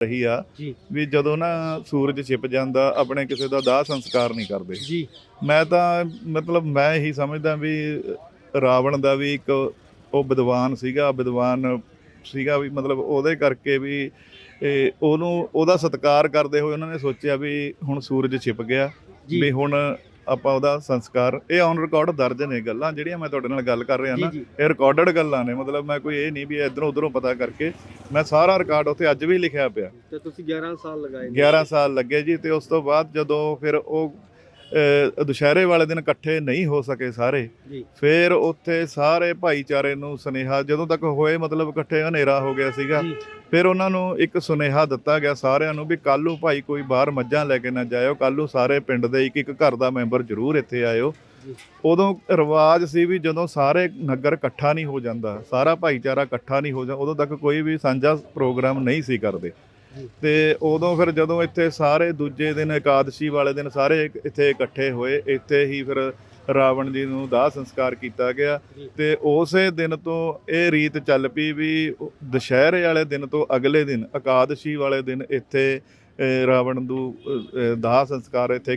ਰਹੀ ਆ ਵੀ ਜਦੋਂ ਨਾ ਸੂਰਜ ਛਿਪ ਜਾਂਦਾ ਆਪਣੇ ਕਿਸੇ ਦਾ ਦਾਹ ਸੰਸਕਾਰ ਨਹੀਂ ਕਰਦੇ। ਜੀ। ਮੈਂ ਤਾਂ ਮਤਲਬ ਮੈਂ ਇਹੀ ਸਮਝਦਾ ਵੀ ਰਾਵਣ ਦਾ ਵੀ ਇੱਕ ਉਹ ਵਿਦਵਾਨ ਸੀਗਾ ਵਿਦਵਾਨ ਸੀਗਾ ਵੀ ਮਤਲਬ ਉਹਦੇ ਕਰਕੇ ਵੀ ਉਹਨੂੰ ਉਹਦਾ ਸਤਿਕਾਰ ਕਰਦੇ ਹੋਏ ਉਹਨਾਂ ਨੇ ਸੋਚਿਆ ਵੀ ਹੁਣ ਸੂਰਜ ਛਿਪ ਗਿਆ ਵੀ ਹੁਣ ਆਪਾਂ ਉਹਦਾ ਸੰਸਕਾਰ ਇਹ ਔਨ ਰਿਕਾਰਡ ਦਰਜ ਨੇ ਗੱਲਾਂ ਜਿਹੜੀਆਂ ਮੈਂ ਤੁਹਾਡੇ ਨਾਲ ਗੱਲ ਕਰ ਰਿਹਾ ਨਾ ਇਹ ਰਿਕਾਰਡਡ ਗੱਲਾਂ ਨੇ ਮਤਲਬ ਮੈਂ ਕੋਈ ਇਹ ਨਹੀਂ ਵੀ ਇਧਰੋਂ ਉਧਰੋਂ ਪਤਾ ਕਰਕੇ ਮੈਂ ਸਾਰਾ ਰਿਕਾਰਡ ਉੱਥੇ ਅੱਜ ਵੀ ਲਿਖਿਆ ਪਿਆ। ਤੇ ਤੁਸੀਂ 11 ਸਾਲ ਲਗਾਏ ਨੇ। 11 ਸਾਲ ਲੱਗੇ ਜੀ ਤੇ ਉਸ ਤੋਂ ਬਾਅਦ ਜਦੋਂ ਫਿਰ ਉਹ ਦੁਸ਼ਹਿਰੇ ਵਾਲੇ ਦਿਨ ਇਕੱਠੇ ਨਹੀਂ ਹੋ ਸਕੇ ਸਾਰੇ। ਫਿਰ ਉੱਥੇ ਸਾਰੇ ਭਾਈਚਾਰੇ ਨੂੰ ਸੁਨੇਹਾ ਜਦੋਂ ਤੱਕ ਹੋਏ ਮਤਲਬ ਇਕੱਠੇ ਹਨੇਰਾ ਹੋ ਗਿਆ ਸੀਗਾ ਫਿਰ ਉਹਨਾਂ ਨੂੰ ਇੱਕ ਸੁਨੇਹਾ ਦਿੱਤਾ ਗਿਆ ਸਾਰਿਆਂ ਨੂੰ ਵੀ ਕੱਲ੍ਹ ਨੂੰ ਭਾਈ ਕੋਈ ਬਾਹਰ ਮੱਝਾਂ ਲੈ ਕੇ ਨਾ ਜਾਇਓ ਕੱਲ੍ਹ ਨੂੰ ਸਾਰੇ ਪਿੰਡ ਦੇ ਇੱਕ ਇੱਕ ਘਰ ਦਾ ਮੈਂਬਰ ਜ਼ਰੂਰ ਇੱਥੇ ਆਇਓ। ਉਦੋਂ ਰਿਵਾਜ ਸੀ ਵੀ ਜਦੋਂ ਸਾਰੇ ਨਗਰ ਇਕੱਠਾ ਨਹੀਂ ਹੋ ਜਾਂਦਾ ਸਾਰਾ ਭਾਈਚਾਰਾ ਇਕੱਠਾ ਨਹੀਂ ਹੋ ਜਾਂਦਾ ਉਦੋਂ ਤੱਕ ਕੋਈ ਵੀ ਸਾਂਝਾ ਪ੍ਰੋਗਰਾਮ ਨਹੀਂ ਸੀ ਕਰਦੇ। ਤੇ ਉਦੋਂ ਫਿਰ ਜਦੋਂ ਇੱਥੇ ਸਾਰੇ ਦੂਜੇ ਦਿਨ ਇਕਾਦਸ਼ੀ ਵਾਲੇ ਦਿਨ ਸਾਰੇ ਇੱਥੇ ਇਕੱਠੇ ਹੋਏ ਇੱਥੇ ਹੀ ਫਿਰ ਰਾਵਣ ਜੀ ਨੂੰ ਦਾਹ ਸੰਸਕਾਰ ਕੀਤਾ ਗਿਆ। ਤੇ ਉਸੇ ਦਿਨ ਤੋਂ ਇਹ ਰੀਤ ਚੱਲ ਪਈ ਵੀ ਦੁਸ਼ਹਿਰੇ ਵਾਲੇ ਦਿਨ ਤੋਂ ਅਗਲੇ ਦਿਨ ਇਕਾਦਸ਼ੀ ਵਾਲੇ ਦਿਨ ਇੱਥੇ ਰਾਵਣ ਨੂੰ ਦਾਹ ਸੰਸਕਾਰ ਇੱਥੇ